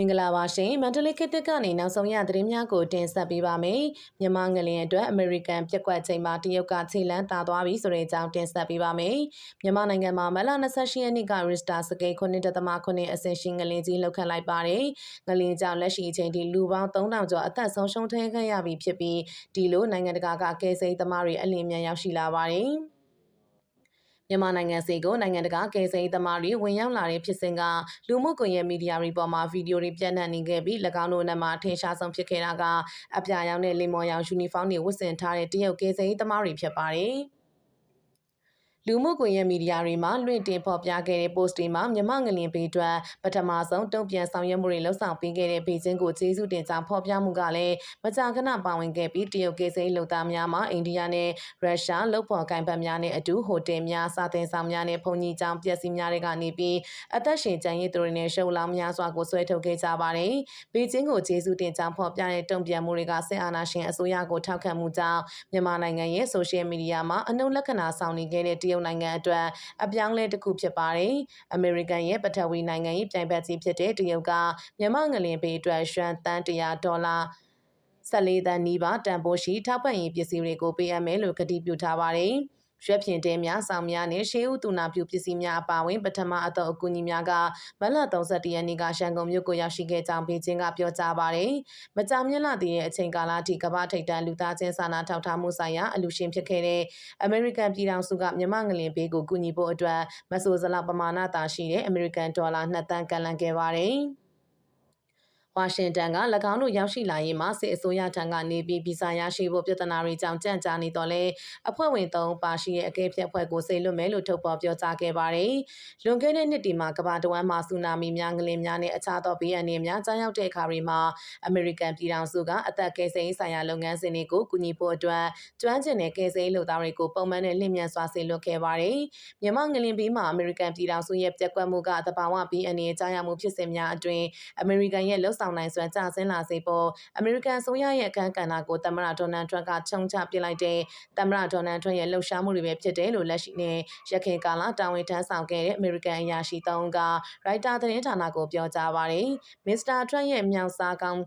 မင်္ဂလာပါရှင်မန္တလေးခေတ်သစ်ကနေနောက်ဆုံးရသတင်းများကိုတင်ဆက်ပေးပါမယ်မြန်မာငလင်အတွက်အမေရိကန်ပြက်ကွက်ချိန်မှာတရုတ်ကခြေလန်းတာသွားပြီဆိုတဲ့အကြောင်းတင်ဆက်ပေးပါမယ်မြန်မာနိုင်ငံမှာမလ28ရက်နေ့ကရစ်စတာစကေ9.9အဆင့်ရှိငလင်ကြီးလှုပ်ခတ်လိုက်ပါတယ်ငလင်ကြောင့်လက်ရှိအချိန်ထိလူပေါင်း3000ကျော်အသက်ဆုံးရှုံးထခဲ့ရပြီဖြစ်ပြီးဒီလိုနိုင်ငံတကာကကယ်ဆယ်သမားတွေအလင်းမြန်ရောက်ရှိလာပါတယ် မြန်မာနိုင်ငံစီကိုနိုင်ငံတကာကယ်ဆယ်ရေးသမားတွေဝင်ရောက်လာတဲ့ဖြစ်စဉ်ကလူမှုကွန်ရက်မီဒီယာတွေပေါ်မှာဗီဒီယိုတွေပြန့်နှံ့နေခဲ့ပြီး၎င်းတို့နဲ့မှထင်ရှားဆုံးဖြစ်ခဲ့တာကအပြာရောင်နဲ့လင်မော်ရောင်ယူနီဖောင်းတွေဝတ်ဆင်ထားတဲ့တရုတ်ကယ်ဆယ်ရေးသမားတွေဖြစ်ပါတယ်။ လူမှုကွန်ရက်မီဒီယာတွေမှာလွင့်တင်ဖော်ပြခဲ့တဲ့ post တွေမှာမြမငလင်ဘေးအတွက်ပထမဆုံးတုံ့ပြန်ဆောင်ရွက်မှုတွေလှုပ်ဆောင်ပေးခဲ့တဲ့ဘေကျင်းကိုကျေးဇူးတင်ကြောင်းဖော်ပြမှုကလည်းမကြာခဏပါဝင်ခဲ့ပြီးတရုတ်ကေစိမ်းလုံသားများမှာအိန္ဒိယနဲ့ရုရှားလုံဖော်ကိုင်ပတ်များနဲ့အတူဟိုတယ်များစာသင်ဆောင်များနဲ့ဘုံကြီးကျောင်းပျက်စီးများတွေကနေပြီးအသက်ရှင်ကျန်ရည်သူတွေနဲ့ရှုပ်လောင်များစွာကိုဆွဲထုတ်ခဲ့ကြပါတယ်။ဘေကျင်းကိုကျေးဇူးတင်ကြောင်းဖော်ပြတဲ့တုံ့ပြန်မှုတွေကစစ်အာဏာရှင်အစိုးရကိုထောက်ခံမှုကြောင့်မြန်မာနိုင်ငံရဲ့ဆိုရှယ်မီဒီယာမှာအနှုတ်လက္ခဏာဆောင်နေခဲ့တဲ့တရုတ်နိုင်ငံအတွက်အပြောင်းလဲတစ်ခုဖြစ်ပါတယ်။အမေရိကန်ရဲ့ပထဝီနိုင်ငံရေးပြိုင်ဘက်ကြီးဖြစ်တဲ့တရုတ်ကမြန်မာငလင်ပေအတွက်ရွှန်တန်း100ဒေါ်လာ14တန်းနီးပါးတန်ဖိုးရှိထောက်ပံ့ရေးပစ္စည်းတွေကိုပေးအပ်မယ်လို့ကတိပြုထားပါတယ်။ ရွက်ဖြင့်တဲများဆောင်များနဲ့ရှေးဦးတူနာပြုပစ္စည်းများအပါအဝင်ပထမအတော့အကူအညီများကမလ31ရက်နေ့ကရှန်ကုန်မြို့ကိုရောက်ရှိခဲ့ကြောင်းဘေကျင်းကပြောကြားပါတယ်။မကြာမြင့်လာသည့်အချိန်ကာလအထိကမ္ဘာထိပ်တန်းလူသားချင်းစာနာထောက်ထားမှုဆိုင်ရာအလူရှင်ဖြစ်ခဲ့တဲ့အမေရိကန်ပြည်ထောင်စုကမြန်မာငလင်ဘေးကိုကူညီဖို့အတွက်မဆိုးစလောက်ပမာဏသာရှိတဲ့အမေရိကန်ဒေါ်လာ2တန်းကန်လန်ခဲ့ပါတယ်။ ဝါရှင်တန်က၎င်းတို့ရောက်ရှိလာရင်မှစစ်အစိုးရထံကနေပြီးဗီဇာရရှိဖို့ပြဿနာတွေကြောင့်ကြန့်ကြာနေတော့လဲအဖွဲ့ဝင်၃ပါရှိရဲ့အကဲဖြတ်ဖွဲ့ကိုဆေလွတ်မယ်လို့ထုတ်ပေါ်ပြောကြားခဲ့ပါတယ်။လွန်ခဲ့တဲ့နှစ်ဒီမှာကမ္ဘာတဝန်းမှာဆူနာမီများငလင်များနဲ့အခြားသောဘေးအန္တရာယ်များကြားရောက်တဲ့အခါတွေမှာအမေရိကန်ပြည်ထောင်စုကအသက်ကယ်ဆယ်ရေးဆိုင်ရာလုပ်ငန်းစဉ်တွေကိုကူညီဖို့အတွက်ကျွမ်းကျင်တဲ့ကယ်ဆယ်ရေးလုပ်သားတွေကိုပုံမှန်နဲ့လျင်မြန်စွာဆေလွတ်ခဲ့ပါတယ်။မြန်မာငလင်ဘေးမှာအမေရိကန်ပြည်ထောင်စုရဲ့ပြက်ကွက်မှုကတဘာဝဘေးအန္တရာယ်ကြားရောက်မှုဖြစ်စဉ်များအတွင်အမေရိကန်ရဲ့လှုပ်ဆောင်နိုင်စွမ်းကျဆင်းလာစေဖို့အမေရိကန်ဆိုရရဲ့အခမ်းကဏ္ဍကိုသမ္မတဒေါ်နယ်ထရန့်ကချုံချပစ်လိုက်တဲ့သမ္မတဒေါ်နယ်ထရန့်ရဲ့လှုပ်ရှားမှုတွေပဲဖြစ်တယ်လို့လက်ရှိနဲ့ရခိုင်ကာလတာဝန်ထမ်းဆောင်ခဲ့တဲ့အမေရိကန်အရာရှိတောင်းကရိုက်တာသတင်းဌာနကိုပြောကြားပါတယ်။မစ္စတာထရန့်ရဲ့မြောက်စားကောင်း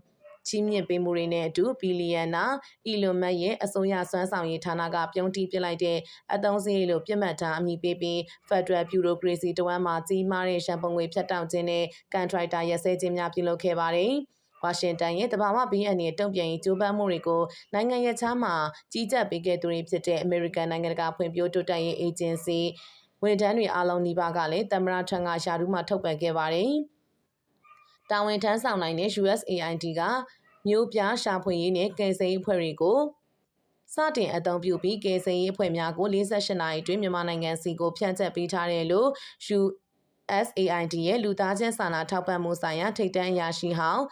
ချီးမြှင့်ပေးမှုတွေနဲ့အတူဘီလီယံနာအီလွန်မတ်ရဲ့အစိုးရစွမ်းဆောင်ရေးဌာနကပြုံးတီးပစ်လိုက်တဲ့အသုံးစရိတ်လို့ပြစ်မှတ်ထားအမည်ပေးပြီး Federal Bureaucracy တဝမ်းမှာကြီးမားတဲ့ရှံပုံငွေဖြတ်တောက်ခြင်းနဲ့ကန်ထရိုက်တာရက်စဲခြင်းများပြုလုပ်ခဲ့ပါတယ်။ဝါရှင်တန်ရဲ့တဘာဝဘီအန်ရဲ့တုံ့ပြန်ရေးကြိုးပမ်းမှုတွေကိုနိုင်ငံရဲ့ချားမှာကြီးကြပ်ပေးခဲ့သူတွေဖြစ်တဲ့ American နိုင်ငံတကာဖွံ့ဖြိုးတိုးတက်ရေး Agency ဝန်ထမ်းတွေအားလုံးနှိပါကလည်းသမ္မတထံကရှာတူးမှထုတ်ပြန်ခဲ့ပါတယ်။ တာဝန်ထမ်းဆောင်နိုင်တဲ့ USAID ကမျိုးပြရှာဖွေရေးနဲ့ကယ်ဆယ်ရေးအဖွဲ့တွေကိုစတင်အသုံးပြုပြီးကယ်ဆယ်ရေးအဖွဲ့များကို48နာရီအတွင်းမြန်မာနိုင်ငံစီကိုဖြန့်ချက်ပေးထားတယ်လို့ USAID ရဲ့လူသားချင်းစာနာထောက်ပံ့မှုဆိုင်ရာထိပ်တန်းအရာရှိဟောင်း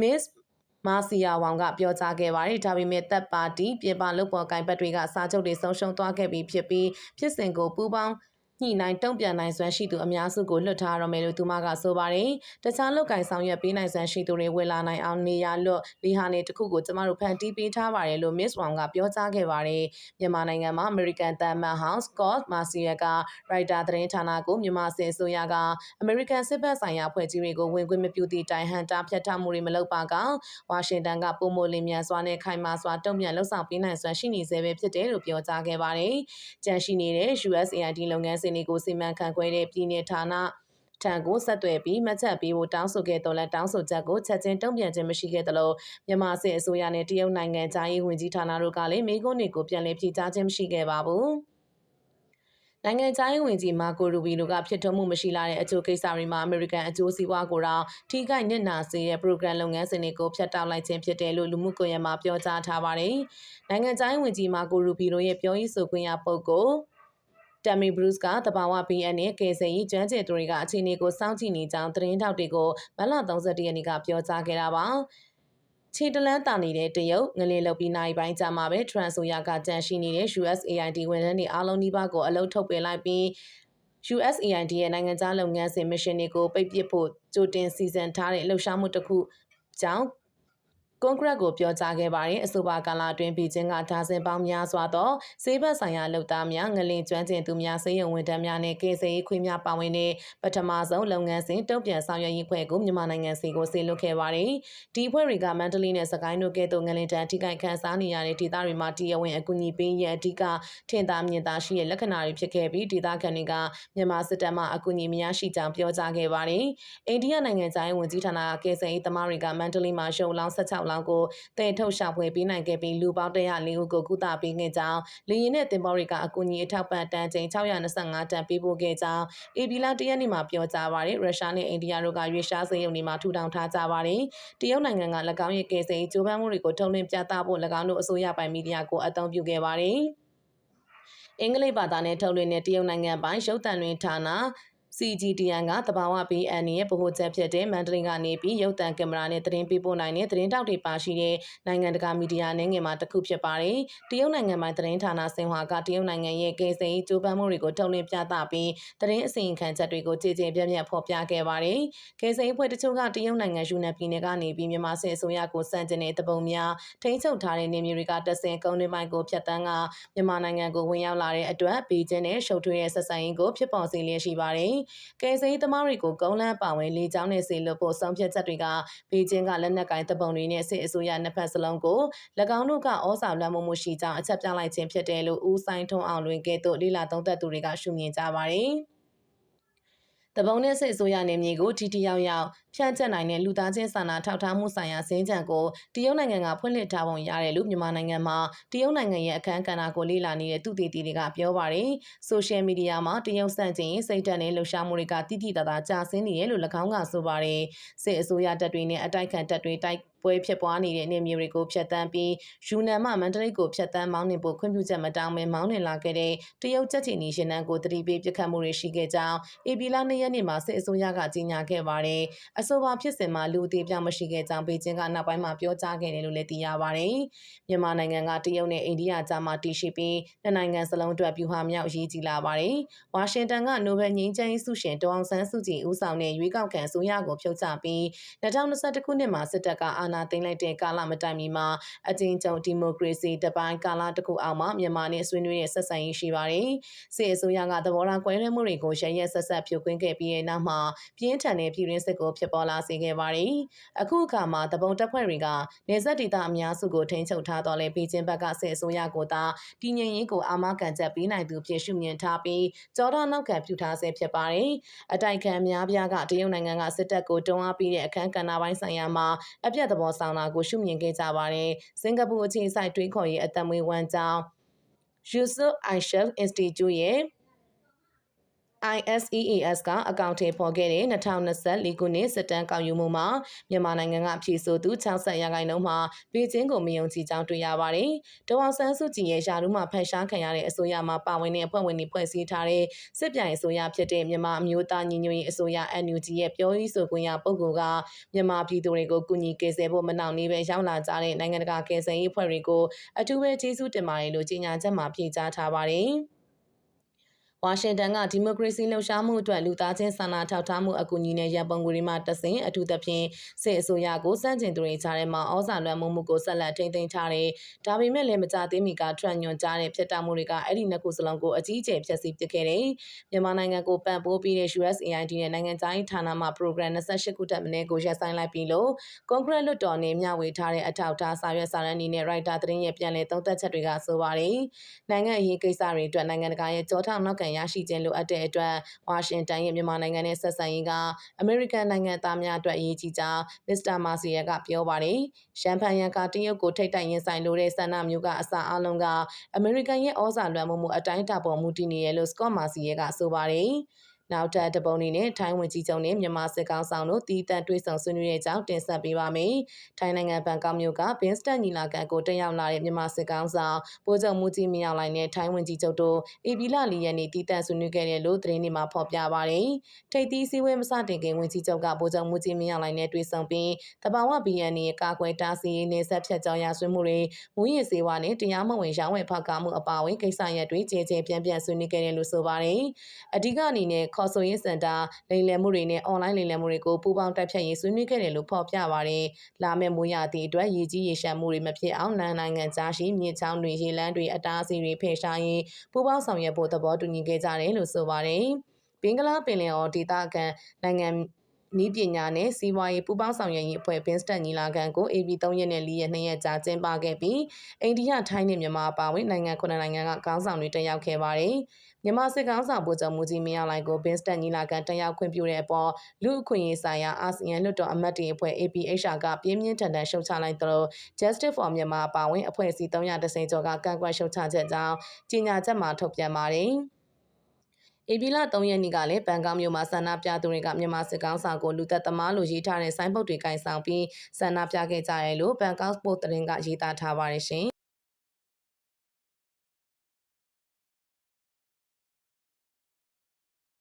Miss မာစီယာဝေါင်ကပြောကြားခဲ့ပါတယ်ဒါပေမဲ့တပ်ပါတီပြင်ပလုပ်ပေါ်ကိုင်ဘက်တွေကစာချုပ်တွေဆုံးရှုံးသွားခဲ့ပြီးဖြစ်ပြီးဖြစ်စဉ်ကိုပူးပေါင်း ညှိနှိုင်းတုံ့ပြန်နိုင်စွမ်းရှိသူအများစုကိုလွှတ်ထားရမယ်လို့သူမကဆိုပါတယ်။တခြားလောက်ကင်ဆောင်ရွက်ပေးနိုင်စွမ်းရှိသူတွေဝင်လာနိုင်အောင်နေရာလွတ်လီဟာနေတစ်ခုကိုကျမတို့ဖန်တီးပေးထားပါတယ်လို့ Miss Wang ကပြောကြားခဲ့ပါတယ်။မြန်မာနိုင်ငံမှာ American တမ်မန်ဟောင်း Scott Marciel က Writer သတင်းဌာနကိုမြန်မာစစ်အစိုးရက American စစ်ဘက်ဆိုင်ရာဖွဲ့စည်းတွေကိုဝင်ခွင့်မပြုသည့်တိုင်ဟန်တာဖြတ်ထားမှုတွေမလုပ်ပါကဝါရှင်တန်ကပုံမိုလင်းမြန်စွာနဲ့ခိုင်မာစွာတုံ့ပြန်လှုပ်ဆောင်ပေးနိုင်စွမ်းရှိနေစေပဲဖြစ်တယ်လို့ပြောကြားခဲ့ပါတယ်။ကြန့်ရှိနေတဲ့ USAID လုပ်ငန်းစဉ်တွေကိုစီမံခန့်ခွဲတဲ့ပြည်내ဌာနထံကိုဆက်သွယ်ပြီးမှတ်ချက်ပေးဖို့တောင်းဆိုခဲ့တော်လဲတောင်းဆိုချက်ကိုချက်ချင်းတုံ့ပြန်ခြင်းမရှိခဲ့သလိုမြန်မာစစ်အစိုးရနဲ့တရုတ်နိုင်ငံသားရေးဝန်ကြီးဌာနတို့ကလည်းမိကုန်းတွေကိုပြန်လည်ဖြေကြားခြင်းမရှိခဲ့ပါဘူး။နိုင်ငံခြားရေးဝန်ကြီးမာကိုရူဘီလိုကဖြစ်ထွန်းမှုမရှိလာတဲ့အကျိုးကိစ္စတွေမှာအမေရိကန်အကျိုးစီးပွားကိုတော့ထိခိုက်နစ်နာစေတဲ့ program လုပ်ငန်းစဉ်တွေကိုဖျက်တောက်လိုက်ခြင်းဖြစ်တယ်လို့လူမှုကွန်ရက်မှာပြောကြားထားပါတယ်။နိုင်ငံခြားရေးဝန်ကြီးမာကိုရူဘီလိုရဲ့ပြောရေးဆိုခွင့်ရပုဂ္ဂိုလ် တမ်မီဘရုစ်ကတဘာဝ BN နဲ့ကေဆယ်ကြီးကျွမ်းကျင်သူတွေကအခြေအနေကိုစောင့်ကြည့်နေကြောင်းသတင်းထောက်တွေကိုမလ31ရက်နေ့ကပြောကြားခဲ့တာပါခြေတလန်းတာနေတဲ့တရုတ်ငလင်းလုတ်ပြီးနိုင်ပိုင်းကြမှာပဲထရန်ဆိုယာကကြန့်ရှိနေတဲ့ USAID ဝန်ထမ်းတွေအားလုံးဒီပါကိုအလုံးထုတ်ပယ်လိုက်ပြီး USAID ရဲ့နိုင်ငံခြားလုပ်ငန်းစဉ်မစ်ရှင်တွေကိုပိတ်ပစ်ဖို့ကြိုတင်စီစဉ်ထားတဲ့လှုပ်ရှားမှုတစ်ခုကြောင့် ကွန်ဂရက်ကိုပြောကြားခဲ့ပါတယ်အဆိုပါကာလအတွင်းဘီဂျင်းကဒါဇင်ပေါင်းများစွာသောစေဘတ်ဆိုင်ရာလုပ်သားများငလင်ကျွမ်းကျင်သူများစေယုံဝန်ထမ်းများနဲ့ကေဆေးခွေးများပါဝင်တဲ့ပထမဆုံးလုပ်ငန်းစဉ်တုံ့ပြန်ဆောင်ရွက်ရေးဖွဲ့ကိုမြန်မာနိုင်ငံစီကိုဆေလွတ်ခဲ့ပါတယ်ဒီဖွဲ့တွေကမန္တလေးနဲ့စကိုင်းတို့ကဲ့သို့ငလင်တန်းထိခိုက်ခန်းစားနေရတဲ့ဒေသတွေမှာတရားဝင်အကူအညီပေးရန်အဓိကထင်သာမြင်သာရှိတဲ့လက္ခဏာတွေဖြစ်ခဲ့ပြီးဒေသခံတွေကမြန်မာစစ်တပ်မှအကူအညီမရရှိကြောင်းပြောကြားခဲ့ပါတယ်အိန္ဒိယနိုင်ငံသားရေးဝန်ကြီးဌာနကကေဆေးသမားတွေကမန္တလေးမှာရှုံလောင်း16လောင်းကိုတည်ထုတ်ရှာဖွေပေးနိုင်ခဲ့ပြီးလူပေါင်း104ဦးကိုကုသပေးခဲ့ကြောင်းလေရင်နဲ့တင်ပေါ်တွေကအကူအညီအထောက်ပံ့တန်ချိန်625တန်ပေးပို့ခဲ့ကြောင်းအေပီလာတရက်နေ့မှာပြောကြားပါတယ်ရုရှားနဲ့အိန္ဒိယတို့ကရွေးရှားစေရုံတွေမှာထူထောင်ထားကြပါတယ်တရုတ်နိုင်ငံက၎င်းရဲ့ကေဆေးဂျိုးပန်းမှုတွေကိုထုတ်လွှင့်ပြသဖို့၎င်းတို့အစိုးရပိုင်မီဒီယာကိုအသုံးပြုခဲ့ပါတယ်အင်္ဂလိပ်ဘာသာနဲ့ထုတ်လွှင့်တဲ့တရုတ်နိုင်ငံပိုင်ရုပ်သံလွှင့်ဌာန CGTN ကတဘာဝ BN ရဲ့ဗဟိုချက်ဖြစ်တဲ့မန္တလေးကနေပြီးရုပ်သံကင်မရာနဲ့သတင်းပေးပို့နိုင်တဲ့သတင်းတောက်တွေပါရှိတဲ့နိုင်ငံတကာမီဒီယာနိုင်ငံမှာတစ်ခုဖြစ်ပါတယ်။တရုတ်နိုင်ငံမှာသတင်းဌာနစင်ဟွာကတရုတ်နိုင်ငံရဲ့ကေစိန်ကြိုးပမ်းမှုတွေကိုထုတ်လွှင့်ပြသပြီးသတင်းအစီရင်ခံချက်တွေကိုကြည်ကြည်ပြန့်ပြန့်ဖော်ပြခဲ့ပါတယ်။ကေစိန်အဖွဲ့တချို့ကတရုတ်နိုင်ငံယူနန်ပြည်နယ်ကနေပြီးမြန်မာစစ်အစိုးရကိုစန့်ကျင်တဲ့တပုံများထိန်းချုပ်ထားတဲ့နေမျိုးတွေကတဆင်ကုန်းတွင်းပိုင်းကိုဖျက်ဆီးကမြန်မာနိုင်ငံကိုဝင်ရောက်လာတဲ့အတွက်ဘေကျင်းနဲ့ရှုပ်ထွေးတဲ့ဆက်ဆံရေးကိုဖြစ်ပေါ်စေလျက်ရှိပါတယ်။ကယ်ဆယ်ရေးသမားတွေကိုကုန်းလန်းပါဝင်လေကြောင်းနဲ့ဆေလွတ်ဖို့ဆုံးဖြတ်ချက်တွေကဘေကျင်းကလက်နက်ကိုင်တပ်ပုံတွေနဲ့စစ်အစိုးရနှစ်ဖက်စလုံးကို၎င်းတို့ကဩဇာလွှမ်းမိုးမှုရှိကြောင်းအချက်ပြလိုက်ခြင်းဖြစ်တယ်လို့ဦးဆိုင်ထွန်းအောင်လွင်ကဲ့သို့လိလာသုံးသက်သူတွေကရှုမြင်ကြပါတယ်။ တပုံနဲ့စစ်အစိုးရနေမြေကိုတီတီရောက်ရောက်ဖြန့်ကျက်နိုင်တဲ့လူသားချင်းစာနာထောက်ထားမှုဆိုင်ရာစင်းကြံကိုတရုတ်နိုင်ငံကဖွင့်လှစ်ထားပုံရတယ်လို့မြန်မာနိုင်ငံမှာတရုတ်နိုင်ငံရဲ့အခမ်းကဏ္ဍကိုလေ့လာနေတဲ့သူတည်တည်တွေကပြောပါတယ်။ဆိုရှယ်မီဒီယာမှာတရုတ်ဆန့်ကျင်စိတ်တက်နဲ့လှုပ်ရှားမှုတွေကတိတိတသားကြာဆင်းနေရလို့၎င်းကဆိုပါတယ်။စစ်အစိုးရတပ်တွေနဲ့အတိုက်ခံတပ်တွေတိုက်ပွဲဖြစ်ပွားနေတဲ့နေမျိုးတွေကိုဖျက်ဆီးပြီးယူနန်မှမန္တလေးကိုဖျက်ဆီးမောင်းနှင်ဖို့ခွင့်ပြုချက်မတောင်းမဲမောင်းနှင်လာခဲ့တဲ့တရုတ်ချက်ချီနီရှင်နန်ကိုတတိပေးပြခတ်မှုတွေရှိခဲ့ကြောင်းအေပီလာနေ့ရက်နေ့မှာစစ်အစိုးရကကြေညာခဲ့ပါတယ်။အဆိုပါဖြစ်စဉ်မှာလူအသေးပြောင်းမရှိခဲ့ကြောင်းပေကျင်းကနောက်ပိုင်းမှာပြောကြားခဲ့တယ်လို့လည်းသိရပါတယ်။မြန်မာနိုင်ငံကတရုတ်နဲ့အိန္ဒိယကြားမှာတည်ရှိပြီးနှစ်နိုင်ငံစလုံးအတွက်ပြူဟာမြောက်အရေးကြီးလာပါတယ်။ဝါရှင်တန်ကနိုဘယ်ငြိမ်းချမ်းရေးဆုရှင်ဒေါအောင်ဆန်းစုကြည်ဦးဆောင်တဲ့ရွေးကောက်ခံအစိုးရကိုဖြုတ်ချပြီး2021ခုနှစ်မှာစစ်တပ်ကအာဏာသိမ်းလိုက်တဲ့ကာလမတိုင်မီမှာအကျဉ်းချုပ်ဒီမိုကရေစီတပိုင်းကာလတစ်ခုအောက်မှာမြန်မာနဲ့ဆွေးနွေးတဲ့ဆက်ဆံရေးရှိပါတယ်။စစ်အစိုးရကသဘောထားကွဲလွဲမှုတွေကိုရရက်ဆက်ဆက်ဖြိုခွင်းခဲ့ပြီးတဲ့နောက်မှာပြင်းထန်တဲ့ပြည်ရင်းစစ်ကိုဖြစ်ပေါ်လာစေခဲ့ပါတယ်။အခုအခါမှာတပုံတပ်ဖွဲ့တွေကနေဆက်ဒေသအများစုကိုထိန်းချုပ်ထားတော့လေပြည်ချင်းဘက်ကစစ်အစိုးရကိုသာတည်ငြိမ်ရေးကိုအာမခံချက်ပေးနိုင်သူဖြစ်ရှုမြင်ထားပြီးကြောတော်နောက်ခံပြုထားဆဲဖြစ်ပါတယ်။အတိုက်ခံများပြားကတရုတ်နိုင်ငံကစစ်တပ်ကိုတွန်းအားပေးတဲ့အခမ်းကဏ္ဍပိုင်းဆိုင်ရာမှာအပြတ်သဘောဆောင်တာကိုရှုမြင်ခဲ့ကြပါတယ်။စင်ကာပူအခြေစိုက်တွေးခေါ်ရေးအသက်မွေးဝမ်းကြောင်း Yusuf Aishel Institute ရဲ့ ISEAS ကအကောင့်ထဲပေါ်ခဲ့တဲ့2024ခုနှစ်စစ်တမ်းကောက်ယူမှုမှာမြန်မာနိုင်ငံကဖြည့်ဆို့သူ60ရာခိုင်နှုန်းမှာဘေကျင်းကိုမယုံကြည်ကြောင်းတွေ့ရပါတယ်။ဒေါအောင်ဆန်းစုကြည်ရဲ့ယာရုမှဖန်ရှားခံရတဲ့အစိုးရမှာပါဝင်တဲ့အဖွဲ့ဝင်တွေဖွဲ့စည်းထားတဲ့စစ်ပြိုင်အစိုးရဖြစ်တဲ့မြန်မာအမျိုးသားညီညွတ်ရေးအစိုးရ NUG ရဲ့ပြောရေးဆိုခွင့်ရပုဂ္ဂိုလ်ကမြန်မာပြည်သူတွေကိုကူညီကယ်ဆယ်ဖို့မနှောင့်နှေးပဲရောက်လာကြတဲ့နိုင်ငံတကာကယ်ဆယ်ရေးအဖွဲ့တွေကိုအထူးပဲကျေးဇူးတင်ပါတယ်လို့ကြေညာချက်မှာဖြေကြားထားပါတယ်။ ဝါရှင်တန်ကဒီမိုကရေစီလှုပ်ရှားမှုအတွက်လူသားချင်းစာနာထောက်ထားမှုအကူအညီနဲ့ရန်ပုံငွေတွေမှတဆင်အထူးသဖြင့်စစ်အစိုးရကိုစန့်ကျင်သူတွေကြားထဲမှာဩဇာလွှမ်းမိုးမှုကိုဆက်လက်ထိန်းသိမ်းထားတယ်။ဒါပေမဲ့လည်းမကြသေးမီကထရန့်ညွန်ကြားတဲ့ဖြစ်တာမှုတွေကအဲ့ဒီနှစ်ခုစလုံးကိုအကြီးအကျယ်ဖျက်ဆီးပစ်ခဲ့တယ်။မြန်မာနိုင်ငံကိုပံ့ပိုးပြီးတဲ့ USAID နဲ့နိုင်ငံသားရေးဌာနမှ program 28ခုတက်မင်းကိုရပ်ဆိုင်းလိုက်ပြီးလို့ကွန်ဂရက်လွှတ်တော်နဲ့မျှဝေထားတဲ့အထောက်အထားစာရွက်စာတမ်းတွေနဲ့ writer သတင်းရဲ့ပြန်လည်သုံးသပ်ချက်တွေကဆိုပါတယ်။နိုင်ငံအရေးကိစ္စတွေအတွက်နိုင်ငံတကာရဲ့ကြောထောက်နောက်ခံရရှိခြင်းလိုအပ်တဲ့အတွက်ဝါရှင်တန်ရဲ့မြန်မာနိုင်ငံနဲ့ဆက်ဆံရေးကအမေရိကန်နိုင်ငံသားများအတွက်အရေးကြီးကြောင်းမစ္စတာမာစီယာကပြောပါတယ်။ရှမ်ဖန်ယန်ကတရုတ်ကိုထိတ်တိုင်ရင်ဆိုင်လိုတဲ့ဆန္ဒမျိုးကအစအလုံးကအမေရိကန်ရဲ့ဩဇာလွှမ်းမိုးမှုအတိုင်းအတာပေါ်မူတည်နေရလို့စကော့မာစီယာကဆိုပါတယ်။ နောက်ထပ်တပုံအနေနဲ့ထိုင်းဝန်ကြီးချုပ်နဲ့မြန်မာစစ်ကောင်ဆောင်တို့တီးတန့်တွေ့ဆုံဆွေးနွေးတဲ့အကြောင်းတင်ဆက်ပေးပါမယ်။ထိုင်းနိုင်ငံဘန်ကောက်မြို့ကဘင်းစတန်ညီလာခံကိုတက်ရောက်လာတဲ့မြန်မာစစ်ကောင်ဆောင်ပိုးချုပ်မှုကြီးမြောက်လိုက်တဲ့ထိုင်းဝန်ကြီးချုပ်တို့အေပီလာလီယန်နေတီးတန့်ဆွေးနွေးခဲ့တယ်လို့သတင်းတွေမှာဖော်ပြပါရယ်။ထိပ်သီးစည်းဝေးမစတင်ခင်ဝန်ကြီးချုပ်ကပိုးချုပ်မှုကြီးမြောက်လိုက်တဲ့တွေ့ဆုံပြီးတဘာဝ BN ရဲ့ကာကွယ်တားဆီးရေးနဲ့ဆက်ဖြတ်ကြောင်းရဆွေးမှုတွေမူရည်စေဝါနဲ့တရားမဝင်ရောင်းဝယ်ဖောက်ကားမှုအပါအဝင်ကိစ္စရပ်တွေကြေကြေပြန့်ပြန့်ဆွေးနွေးခဲ့တယ်လို့ဆိုပါတယ်။အဓိကအနေနဲ့ခေါ်ဆိုရေးစင်တာလိမ်လည်မှုတွေနဲ့အွန်လိုင်းလိမ်လည်မှုတွေကိုပူးပေါင်းတက်ဖြတ်ရေးဆွေးနွေးခဲ့တယ်လို့ဖော်ပြပါတယ်။လာမယ့်မိုးရာသီအတွက်ရည်ကြီးရေရှမ်းမှုတွေမဖြစ်အောင်နန်နိုင်ငံကြားရှိမြေချောင်းတွေရေလမ်းတွေအတားအဆီးတွေဖယ်ရှားရေးပူးပေါင်းဆောင်ရွက်ဖို့သဘောတူညီခဲ့ကြတယ်လို့ဆိုပါတယ်။ဘင်္ဂလားပင်လယ်အော်ဒေသခံနိုင်ငံ နီးပညာနဲ့စီးပွားရေးပူးပေါင်းဆောင်ရွက်ရေးအဖွဲ့ဘင်းစတက်ညီလာခံကို AB 3ရက်နဲ့4ရက်2ရက်ကြာကျင်းပခဲ့ပြီးအိန္ဒိယထိုင်းနဲ့မြန်မာအပါအဝင်နိုင်ငံခုနှစ်နိုင်ငံကခေါင်းဆောင်တွေတက်ရောက်ခဲ့ပါတယ်။မြန်မာစစ်ကောင်ဆောင်ဗိုလ်ချုပ်မူကြီးမင်းအောင်လှိုင်ကိုဘင်းစတက်ညီလာခံတက်ရောက်ခွင့်ပြုတဲ့အပေါ်လူအခွင့်အရေးဆိုင်ရာအာဆီယံလွှတ်တော်အမတ်တွေအဖွဲ့ APHR ကပြင်းပြင်းထန်ထန်ရှုတ်ချလိုက်သလို Justice for Myanmar အပါအဝင်အဖွဲ့အစည်း330ကျော်ကကန့်ကွက်ရှုတ်ချချက်ကြောင်းကြေညာချက်မှာထုတ်ပြန်ပါတယ်။ ဧပြီလ3ရက်နေ့ကလည်းဘန်ကောက်မြို့မှာဆန္ဒပြသူတွေကမြန်မာစစ်ကောင်ဆောင်ကိုလူသက်သမားလိုရေးထားတဲ့ဆိုင်းဘုတ်တွေကင်ဆောင်ပြီးဆန္ဒပြခဲ့ကြရလို့ဘန်ကောက်ပို့သတင်းကရေးသားထားပါတယ်ရှင်